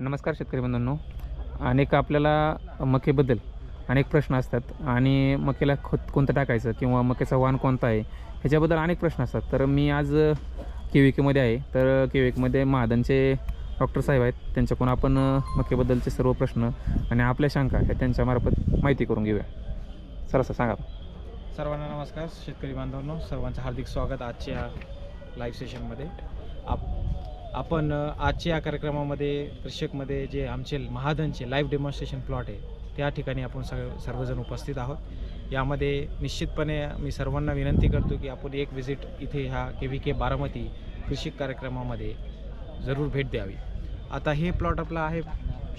नमस्कार शेतकरी बंधूंनो. अनेक आपल्याला मकेबद्दल अनेक प्रश्न असतात आणि मकेला खत कोणतं टाकायचं किंवा मकेचा वाण कोणता आहे ह्याच्याबद्दल अनेक प्रश्न असतात. तर मी आज के केमध्ये आहे. तर के केमध्ये महादनचे डॉक्टर साहेब आहेत. त्यांच्याकडून आपण मकेबद्दलचे सर्व प्रश्न आणि आपल्या शंका ह्या त्यांच्यामार्फत माहिती करून घेऊया. सर असं सांगा. सर्वांना नमस्कार. शेतकरी बांधवांनो सर्वांचं हार्दिक स्वागत आजच्या लाईव्ह सेशनमध्ये आप आपण आजच्या या कार्यक्रमामध्ये कृषकमध्ये जे आमचे महाधनचे लाईव्ह डेमॉन्स्ट्रेशन प्लॉट आहे त्या ठिकाणी आपण सग सर्वजण उपस्थित आहोत. यामध्ये निश्चितपणे मी सर्वांना विनंती करतो की आपण एक विजिट इथे ह्या के व्ही के बारामती कृषी कार्यक्रमामध्ये जरूर भेट द्यावी. आता हे प्लॉट आपला आहे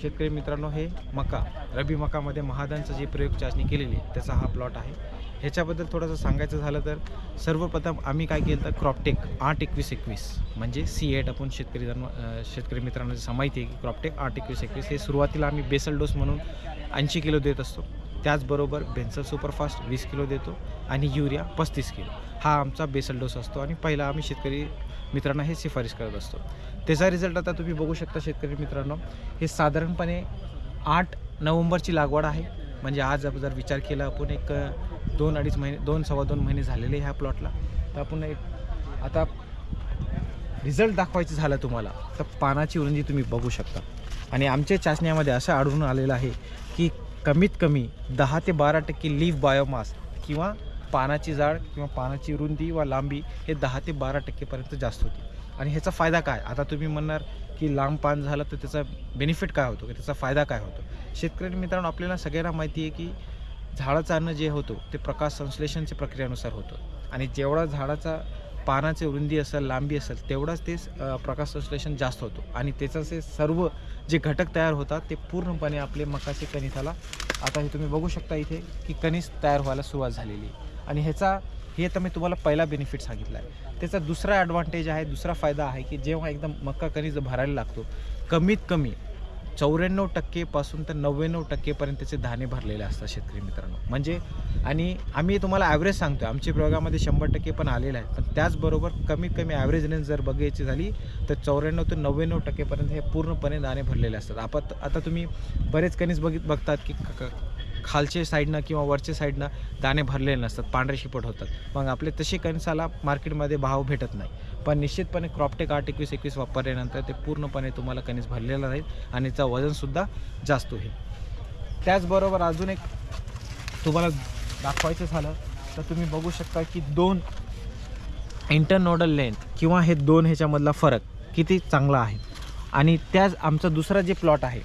शेतकरी मित्रांनो हे मका रबी मकामध्ये महादानचं जे प्रयोग चाचणी केलेली आहे त्याचा हा प्लॉट आहे. ह्याच्याबद्दल थोडंसं सांगायचं झालं तर सर्वप्रथम आम्ही काय केलं तर क्रॉपटेक आठ एकवीस एकवीस म्हणजे सी एट आपण शेतकरी जन्म शेतकरी मित्रांना जसं माहिती आहे की क्रॉपटेक आठ एकवीस एकवीस हे सुरुवातीला आम्ही बेसल डोस म्हणून ऐंशी किलो देत असतो. त्याचबरोबर बेन्सल सुपरफास्ट वीस किलो देतो आणि युरिया पस्तीस किलो. हा आमचा बेसल डोस असतो आणि पहिला आम्ही शेतकरी मित्रांना हे शिफारस करत असतो. त्याचा रिझल्ट आता तुम्ही बघू शकता शेतकरी मित्रांनो हे साधारणपणे आठ नोव्हेंबरची लागवड आहे. म्हणजे आज जर विचार केला आपण एक दोन अडीच महिने दोन सव्वा दोन महिने झालेले ह्या प्लॉटला. तर आपण एक आता रिझल्ट दाखवायचं झालं तुम्हाला तर पानाची उरुंदी तुम्ही बघू शकता. आणि आमच्या चाचण्यामध्ये असं आढळून आलेलं आहे की कमीत कमी दहा ते बारा टक्के लीफ बायोमास किंवा पानाची जाड किंवा पानाची रुंदी वा लांबी हे दहा ते बारा टक्केपर्यंत जास्त होती. आणि ह्याचा फायदा काय? आता तुम्ही म्हणणार की लांब पान झालं तर त्याचा बेनिफिट काय होतो? की त्याचा फायदा काय होतो? शेतकरी मित्रांनो आपल्याला सगळ्यांना माहिती आहे की झाडाचं अन्न जे होतो ते प्रकाश संश्लेषणच्या प्रक्रियेनुसार होतं. आणि जेवढा झाडाचा पानाचे रुंदी असेल लांबी असेल तेवढाच ते प्रकाश संश्लेषण जास्त होतो. आणि त्याचं जे सर्व जे घटक तयार होतात ते पूर्णपणे आपले मकाचे कणिसाला आता हे तुम्ही बघू शकता इथे की कणीस तयार व्हायला सुरुवात झालेली आहे. आणि ह्याचा हे तर मी तुम्हाला पहिला बेनिफिट सांगितला आहे त्याचा दुसरा ॲडव्हान्टेज आहे दुसरा फायदा आहे की जेव्हा एकदम मका कणीस भरायला लागतो कमीत कमी चौऱ्याण्णव टक्केपासून तर नव्याण्णव टक्केपर्यंतचे त्याचे भरलेले असतात शेतकरी मित्रांनो. म्हणजे आणि आम्ही तुम्हाला ॲव्हरेज सांगतो आहे आमच्या प्रयोगामध्ये शंभर टक्के पण आलेलं आहे पण त्याचबरोबर कमीत कमी ॲव्हरेज रेंज जर बघायची झाली तर चौऱ्याण्णव ते नव्याण्णव टक्केपर्यंत हे पूर्णपणे दाणे भरलेले असतात. आपण आता तुम्ही बरेच कणीस बघित बघतात की खालच्या साईडनं किंवा वरच्या साईडनं दाणे भरलेले नसतात. पांढरे शिपट होतात. मग आपले तसे कणसाला मार्केटमध्ये भाव भेटत नाही. पण निश्चितपणे क्रॉपटेक आठ एकवीस एकवीस वापरल्यानंतर ते पूर्णपणे तुम्हाला कणीस भरलेला राहील आणि त्याचं वजनसुद्धा जास्त होईल. त्याचबरोबर अजून एक तुम्हाला दाखवायचं झालं तर तुम्ही बघू शकता की दोन इंटरनोडल लेंथ किंवा हे दोन ह्याच्यामधला फरक किती चांगला आहे. आणि त्याच आमचा दुसरा जे प्लॉट आहे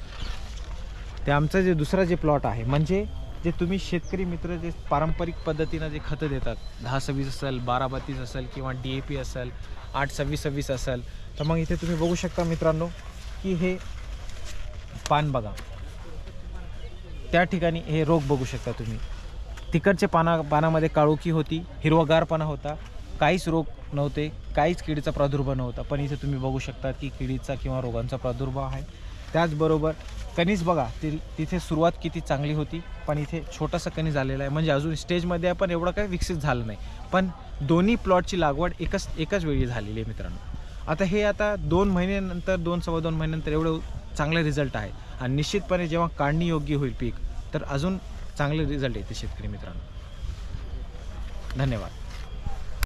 ते आमचं जे दुसरा जे प्लॉट आहे म्हणजे जे तुम्ही शेतकरी मित्र जे पारंपरिक पद्धतीनं जे खतं देतात दहा सव्वीस असेल बारा बत्तीस असेल किंवा डी ए पी असेल आठ सव्वीस सव्वीस असेल तर मग इथे तुम्ही बघू शकता मित्रांनो की हे पान बघा. त्या ठिकाणी हे रोग बघू शकता तुम्ही. तिकडचे पाना पानामध्ये काळोखी होती हिरवागारपणा होता काहीच रोग नव्हते काहीच किडीचा प्रादुर्भाव नव्हता पण इथे तुम्ही बघू शकता की किडीचा किंवा रोगांचा प्रादुर्भाव आहे. त्याचबरोबर कणीस बघा ति तिथे सुरुवात किती चांगली होती पण इथे छोटासा कणीस झालेला आहे. म्हणजे अजून स्टेजमध्ये आपण एवढं काही विकसित झालं नाही. पण दोन्ही प्लॉटची लागवड एकच एकाच वेळी झालेली आहे मित्रांनो. आता हे आता दोन महिन्यानंतर दोन सव्वा दोन महिन्यानंतर एवढं चांगले रिझल्ट आहे. आणि निश्चितपणे जेव्हा काढणी योग्य होईल पीक तर अजून चांगले रिझल्ट येते शेतकरी मित्रांनो. धन्यवाद.